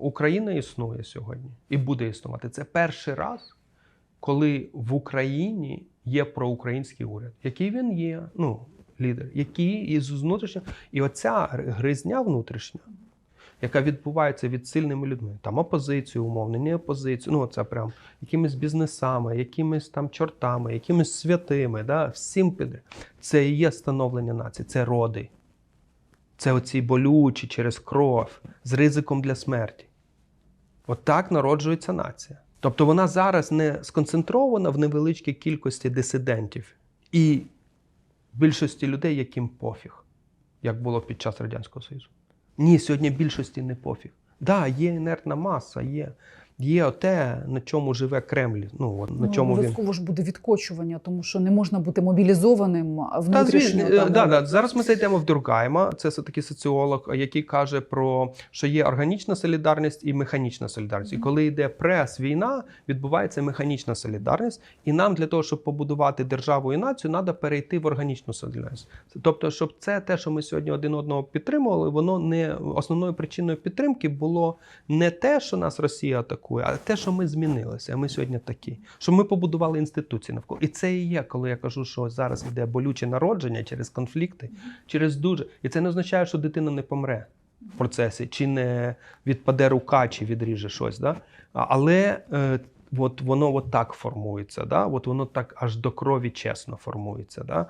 Україна існує сьогодні і буде існувати. Це перший раз, коли в Україні є проукраїнський уряд. Який він є? Ну, лідер, який із внутрішнього. І оця гризня внутрішня, яка відбувається від сильними людьми. Там опозицію, умовно, не опозицію. Ну, це прям якимись бізнесами, якимись там чортами, якимись святими, да, всім піде. Це і є становлення нації, це роди. Це оці болючі через кров з ризиком для смерті. Отак народжується нація. Тобто вона зараз не сконцентрована в невеличкій кількості дисидентів і більшості людей, яким пофіг, як було під час Радянського Союзу. Ні, сьогодні більшості не пофіг. Да, є інертна маса, є, є те, на чому живе Кремль. Ну, от, на Ну, чому він. ж буде відкочування, тому що не можна бути мобілізованим а Та, звісно, там, е, да, да. Зараз ми зайдемо в Дюркайма. Це все таки соціолог, який каже про що є органічна солідарність і механічна солідарність. І коли йде прес, війна, відбувається механічна солідарність. І нам для того, щоб побудувати державу і націю, треба перейти в органічну солідарність. Тобто, щоб це те, що ми сьогодні один одного підтримували, воно не основною причиною підтримки було не те, що нас Росія атакує, а те, що ми змінилися. А ми сьогодні такі, що ми побудували інституції навколо. І це і є, коли я кажу, що зараз йде болюче народження через конфлікти, через дуже. І це не означає, що дитина не помре в процесі, чи не відпаде рука, чи відріже щось. Да? Але е, от воно от так формується, да? от воно так аж до крові чесно формується. Да?